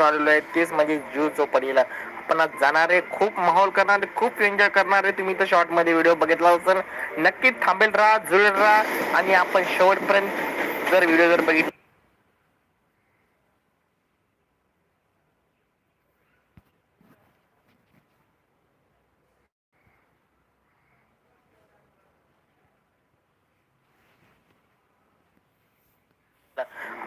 आलेलो आहे. तेच म्हणजे जू चौपाटीला आपण आज जाणार आहे. खूप माहोल करणार खूप एन्जॉय करणार आहे. तुम्ही तर शॉर्टमध्ये व्हिडिओ बघितला असेल. नक्की थांबेल राहा जुळेल राहा. आणि आपण शेवटपर्यंत जर व्हिडिओ जर बघितला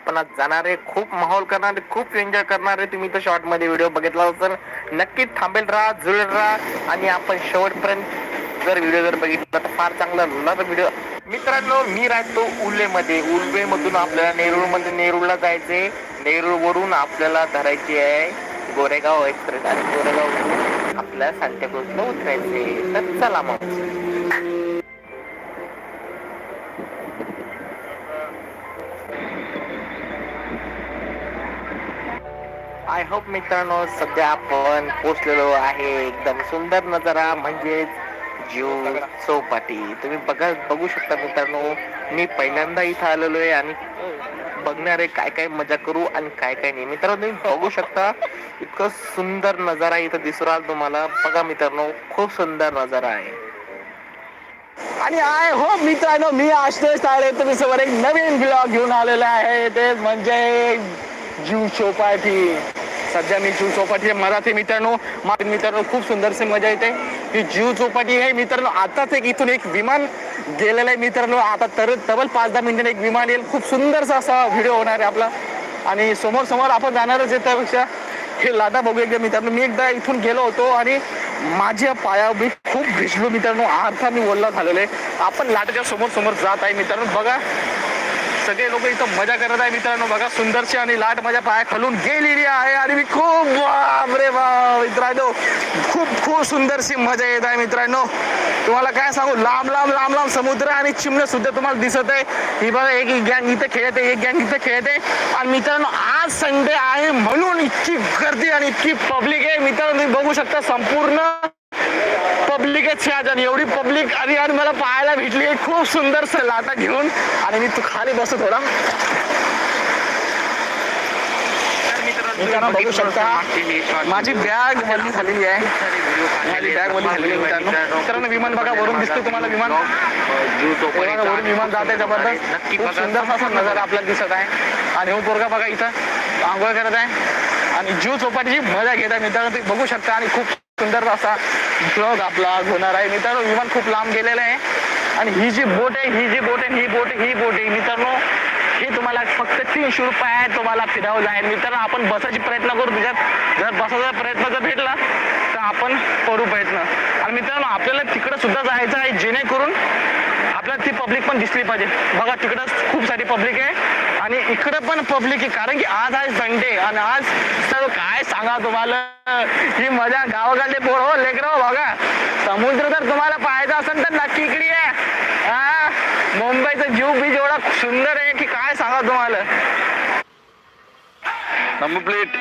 आपण आज जाणार आहे खूप माहोल करणार आहे खूप एन्जॉय करणार आहे तुम्ही तर शॉर्टमध्ये व्हिडिओ बघितला असेल. नक्की थांबेल राहा जुळेल राहा आणि आपण शेवटपर्यंत जर व्हिडिओ जर बघितला तर फार चांगला तर व्हिडिओ मित्रांनो मी राहतो उल्लेमध्ये. उल्वेमधून आपल्याला नेरूळमध्ये नेरूळला जायचे. नेरूळवरून आपल्याला धरायची आहे गोरेगाव एक्सप्रेस. आणि गोरेगाव आपल्याला सांताक्रूजला उतरायचे तर चला मग. आय होप मित्रांनो सध्या आपण पोचलेलो आहे एकदम सुंदर नजारा म्हणजेच जीव चौपाटी. तुम्ही बघा बघू शकता मित्रांनो मी पहिल्यांदा इथं आलेलो आहे आणि बघणार आहे काय काय मजा करू आणि काय काय नाही. मित्रांनो तुम्ही बघू शकता इतकं सुंदर नजारा इथं दिसू राहिला तुम्हाला. बघा मित्रांनो खूप सुंदर नजारा आहे. आणि आय हो मित्रांनो मी आशुतोष ताळे तुम्ही समोर एक नवीन ब्लॉग घेऊन आलेला आहे. ते म्हणजे जीव चौपाटी. सध्या मी जीव चौपाटी मराठी मित्रांनो माझ्या मित्रांनो खूप सुंदरशी मजा येते. ही जीव चौपाटी आहे मित्रांनो. आताच एक इथून एक विमान गेलेलं आहे मित्रांनो. आता तर तब्बल पाच दहा मिनिटांनी एक विमान येईल. खूप सुंदरसा असा व्हिडिओ होणार आहे आपला. आणि समोर समोर आपण जाणारच आहे त्यापेक्षा. हे लादा बघू एकदा मित्रांनो. मी एकदा इथून गेलो होतो आणि माझ्या पाया मी खूप भिजलो मित्रांनो. अर्धा मी ओल्ला झालेलो आहे. आपण लाटाच्या समोर समोर जात आहे मित्रांनो. बघा. सगळे लोक इथं मजा करत आहे मित्रांनो. बघा सुंदरशी आणि लाट माझ्या पाया खालून गेलेली आहे आणि मी खूप बापरे बाप मित्रांनो. खूप खूप सुंदरशी मजा येत आहे मित्रांनो. तुम्हाला काय सांगू? लांब लांब लांब लांब समुद्र आणि चिमणे सुद्धा तुम्हाला दिसत आहे. ही बघा एक गँग इथं खेळत आहे एक गँग इथं खेळत. आहे आणि मित्रांनो आज संडे आहे म्हणून इतकी गर्दी आणि इतकी पब्लिक आहे. मित्रांनो तुम्ही बघू शकता संपूर्ण पब्लिक आहे एवढी पब्लिक आणि आणि मला पाहायला भेटली. खूप सुंदर लाटा घेऊन. आणि मी तू खाली बसतो थोडा. बघू शकता माझी बॅग वल्ली झालेली आहे. माझी बॅग वल्ली झालेली मित्रांनो. विमान बघा वरून दिसतो तुम्हाला विमान. वरून विमान जात आहे जबरदस्त. खूप सुंदर असा नजारा आपल्याला दिसत आहे. आणि हो पोरगा बघा इथं. आंघोळ करत आहे. आणि जीव चौपाटीची मजा घेत आहे मित्रांनो. तुम्ही बघू शकता आणि खूप सुंदर असा ब्लॉग आपला होणार आहे. मित्रांनो विमान खूप लांब गेलेलं आहे. आणि ही जी बोट आहे ही जी बोट आहे ही बोट ही बोट आहे. मित्रांनो ही तुम्हाला फक्त तीनशे रुपये तुम्हाला फिरावं जाईल मित्रांनो आपण बसायची प्रयत्न करू. त्याच्यात जर बसायचा प्रयत्न जर भेटला तर आपण करू प्रयत्न. आणि मित्रांनो आपल्याला तिकडं सुद्धा जायचं आहे जेणेकरून आपल्याला ती पब्लिक पण दिसली पाहिजे. बघा तिकडं खूप सारी पब्लिक आहे. आणि इकडे पण पब्लिक आहे. कारण की आज आहे संडे आणि आज सर काय सांगा तुम्हाला? ही मजा गावाकडले पोर हो लेकर हो बघा. समुद्र जर तुम्हाला पाहायचा असेल तर नक्की इकडे आहे हा? मुंबईचा जीव बीच एवढा सुंदर आहे की काय सांगा तुम्हाला? Number plate.